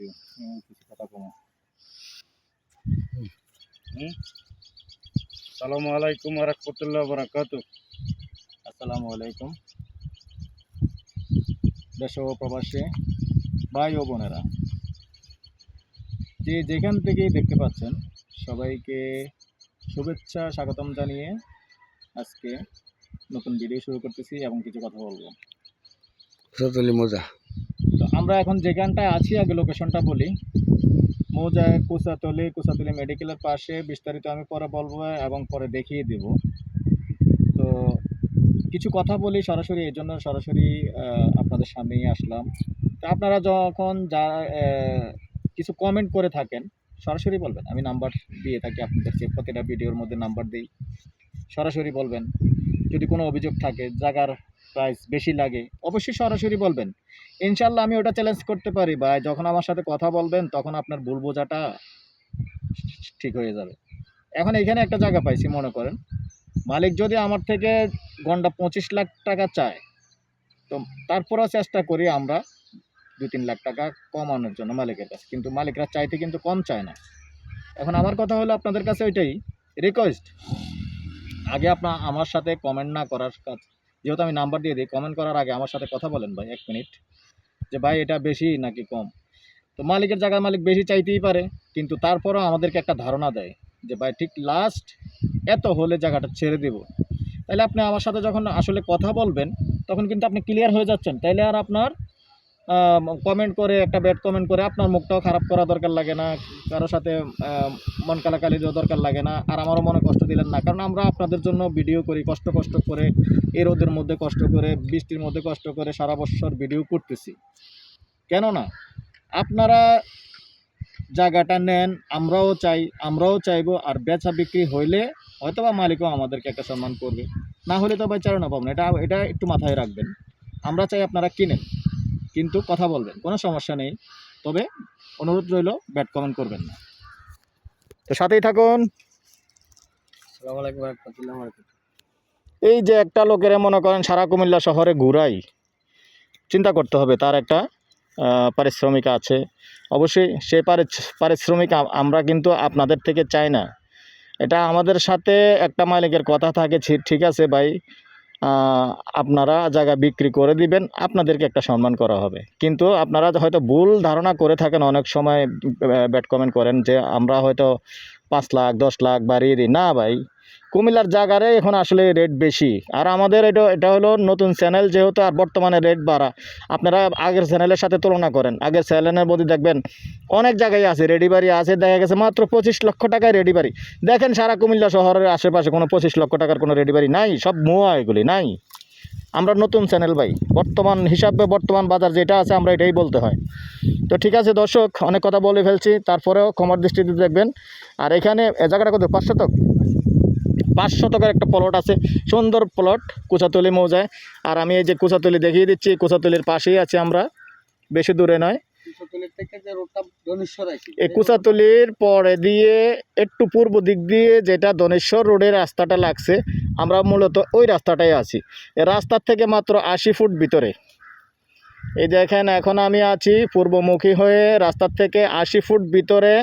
দিও। হুম, কিছু কথা কমো হুম। সালামু আলাইকুম রহমতুল্লাহ বরাকাতু আসসালামু আলাইকুম। দেশ ও প্রবাসী ভাই ও বোনেরা যে যেখান থেকেই দেখতে পাচ্ছেন সবাইকে শুভেচ্ছা স্বাগতম জানিয়ে আজকে নতুন ভিডিও শুরু করতেছি এবং কিছু কথা বলব। মোজা। তো আমরা এখন যেখানটায় আছি, আগে লোকেশনটা বলি। মৌজায় কুসাতলি কুসাতলি মেডিকেলের পাশে বিস্তারিত আমি পরে বলব এবং পরে দেখিয়ে দেব। তো কিছু কথা বলি সরাসরি, এই জন্য সরাসরি আপনাদের সামনেই আসলাম। তো আপনারা যখন যা কিছু কমেন্ট করে থাকেন, সরাসরি বলবেন। আমি নাম্বার দিয়ে থাকি আপনাদেরকে প্রতিটা ভিডিওর মধ্যে নাম্বার দিই। সরাসরি বলবেন। যদি কোনো অভিযোগ থাকে জায়গার প্রাইস বেশি লাগে, অবশ্যই সরাসরি বলবেন। ইনশাল্লাহ আমি ওটা চ্যালেঞ্জ করতে পারি। ভাই, যখন আমার সাথে কথা বলবেন, তখন আপনার ভুল বোঝাটা ঠিক হয়ে যাবে। এখন এখানে একটা জায়গা পাইছি, মনে করেন। মালিক যদি আমার থেকে ঘণ্টা পঁচিশ লাখ টাকা চায়, তো তারপরেও চেষ্টা করি আমরা দু তিন লাখ টাকা কমানোর জন্য মালিকের কাছে। কিন্তু মালিকরা চাইতে কিন্তু কম চায় না। এখন আমার কথা হলো আপনাদের কাছে ওইটাই। রিকোয়েস্ট আগে আপনার আমার সাথে কমেন্ট না করার কাজ যেহেতু আমি নাম্বার দিয়ে দিই কমেন্ট করার আগে আমার সাথে কথা বলেন ভাই, এক মিনিট যে ভাই এটা বেশি নাকি কম? তো মালিকের জায়গায় মালিক বেশি চাইতেই পারে, কিন্তু তারপরও আমাদেরকে একটা ধারণা দেয় যে ভাই ঠিক লাস্ট এত হলে জায়গাটা ছেড়ে দেব। তাহলে আপনি আমার সাথে যখন আসলে কথা বলবেন, তখন কিন্তু আপনি ক্লিয়ার হয়ে যাচ্ছেন। তাইলে আর আপনার কমেন্ট করে, একটা ব্যাড কমেন্ট করে, আপনার মুখটাও খারাপ করা দরকার লাগে না কারোর সাথে মন কালাকালি দেওয়া দরকার লাগে না, আর আমারও মনে কষ্ট দিলেন না, কারণ আমরা আপনাদের জন্য ভিডিও করি, কষ্ট কষ্ট করে, এই রোদের মধ্যে কষ্ট করে, বৃষ্টির মধ্যে কষ্ট করে সারা বছর ভিডিও করতেছি। কেননা, আপনারা জায়গাটা নেন, আমরাও চাই, আমরাও চাইব, আর বেচা বিক্রি হইলে হয়তো বা মালিকও আমাদেরকে একটা সম্মান করবে। না হলে তো ভাই চারণা পাবো না, এটা এটা একটু মাথায় রাখবেন। আমরা চাই আপনারা কিনেন। কিন্তু কথা বলবেন কোনো সমস্যা নেই। তবে অনুরোধ রইল ব্যাট কমেন্ট করবেন না। তো সাথেই থাকুন। এই যে একটা লোকের মনে করেন সারা কুমিল্লা শহরে ঘুরাই চিন্তা করতে হবে তার একটা পারিশ্রমিক আছে। অবশ্যই সে পারিশ্রমিক আমরা কিন্তু আপনাদের থেকে চাই না। এটা আমাদের সাথে একটা মালিকের কথা থাকে ঠিক আছে ভাই। আপনারা জায়গা বিক্রি করে দিবেন, আপনাদেরকে একটা সম্মান করা হবে। কিন্তু আপনারা হয়তো ভুল ধারণা করে থাকেন, অনেক সময় ব্যাড কমেন্ট করেন যে আমরা হয়তো পাঁচ লাখ, দশ লাখ বাড়িয়ে দিই। না ভাই কুমিল্লার জায়গারে এখন আসলে রেট বেশি। আর আমাদের এটা এটা হলো নতুন চ্যানেল যেহেতু আর বর্তমানে রেট বাড়া। আপনারা আগের চ্যানেলের সাথে তুলনা করেন। আগের চ্যানেলের মধ্যে দেখবেন অনেক জায়গায় আছে রেডি বাড়ি আছে, দেখা গেছে মাত্র পঁচিশ লক্ষ টাকায় রেডি বাড়ি। দেখেন সারা কুমিল্লা শহরের আশেপাশে কোনো পঁচিশ লক্ষ টাকার কোনো রেডি বাড়ি নাই, সব মোয়া এগুলি নাই। আমরা নতুন চ্যানেল ভাই, বর্তমান হিসাবে বর্তমান বাজার যেটা আছে আমরা এটাই বলতে হয়। তো ঠিক আছে দর্শক, অনেক কথা বলে ফেলছি, তারপরেও ক্ষমার দৃষ্টিতে দেখবেন। আর এখানে, এ জায়গাটা কত? পাঁচ শতক পাঁচ শতকের একটা প্লট আছে সুন্দর প্লট কুচাতলি মৌজায়। আর আমি এই যে কুচাতলি দেখিয়ে দিচ্ছি কুচাতলির পাশেই আছি আমরা বেশি দূরে নয়। কুচাতলির পরে দিয়ে একটু পূর্ব দিক দিয়ে যেটা ধনেশ্বর রোডের রাস্তাটা লাগছে আমরা মূলত ওই রাস্তাটাই আছি। রাস্তার থেকে মাত্র আশি ফুট ভিতরে। এই দেখেন এখন আমি আছি পূর্বমুখী হয়ে রাস্তার থেকে আশি ফুট ভিতরে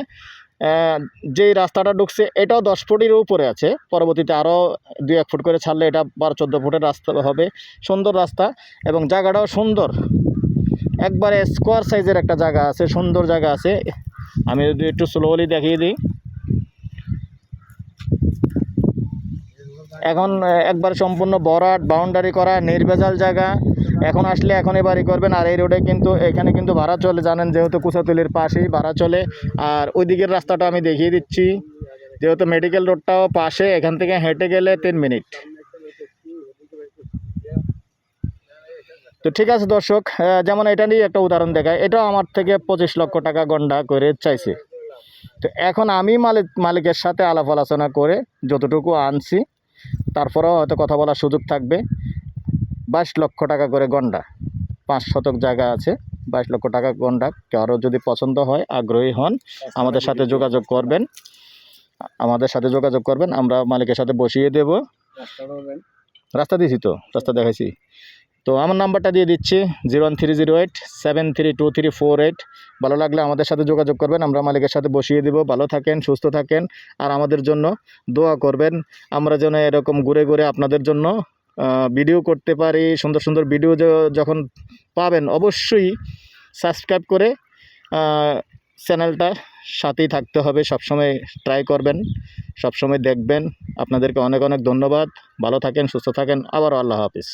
যেই রাস্তাটা ঢুকছে, এটাও দশ ফুটের উপরে আছে। পরবর্তীতে আরও দু এক ফুট করে ছাড়লে এটা বারো চোদ্দ ফুটের রাস্তা হবে। সুন্দর রাস্তা এবং জায়গাটাও সুন্দর। একবারে স্কোয়ার সাইজের একটা জায়গা আছে, সুন্দর জায়গা আছে। আমি যদি একটু স্লোলি দেখিয়ে দিই। এখন একবার সম্পূর্ণ বরাট বাউন্ডারি করা, নির্ভেজাল জায়গা। এখন আসলে এখনই বাড়ি করবেন। আর এই রোডে কিন্তু, এখানে কিন্তু ভাড়া চলে। জানেন যেহেতু কুচাতলির পাশেই ভাড়া চলে। আর ওই দিকের রাস্তাটা আমি দেখিয়ে দিচ্ছি। যেহেতু মেডিকেল রোডটাও পাশে, এখান থেকে হেঁটে গেলে তিন মিনিট। তো ঠিক আছে দর্শক যেমন এটা নিয়ে একটা উদাহরণ দেখায় এটাও আমার থেকে পঁচিশ লক্ষ টাকা গন্ডা করে চাইছে। তো এখন আমি মালিক, মালিকের সাথে আলাপ আলোচনা করে যতটুকু আনছি তারপরেও হয়তো কথা বলার সুযোগ থাকবে। বাইশ লক্ষ টাকা করে গন্ডা। পাঁচ শতক জায়গা আছে, বাইশ লক্ষ টাকা গন্ডা। কারও যদি পছন্দ হয়, আগ্রহী হন, আমাদের সাথে যোগাযোগ করবেন। আমাদের সাথে যোগাযোগ করবেন, আমরা মালিকের সাথে বসিয়ে দেব। রাস্তা দিয়েছি তো, রাস্তা দেখাইছি। তো আমার নাম্বারটা দিয়ে দিচ্ছি, zero one three zero eight, seven three two three four eight. ভালো লাগলে আমাদের সাথে যোগাযোগ করবেন। আমরা মালিকের সাথে বসিয়ে দিব। ভালো থাকেন, সুস্থ থাকেন। আর আমাদের জন্য দোয়া করবেন। আমরা যেন এরকম ঘুরে ঘুরে আপনাদের জন্য ভিডিও করতে পারি। সুন্দর সুন্দর ভিডিও যখন পাবেন অবশ্যই সাবস্ক্রাইব করে চ্যানেলটা সাথেই থাকতে হবে। সবসময় ট্রাই করবেন, সবসময় দেখবেন। আপনাদেরকে অনেক অনেক ধন্যবাদ। ভালো থাকেন, সুস্থ থাকেন। আবারও আল্লাহ হাফিজ।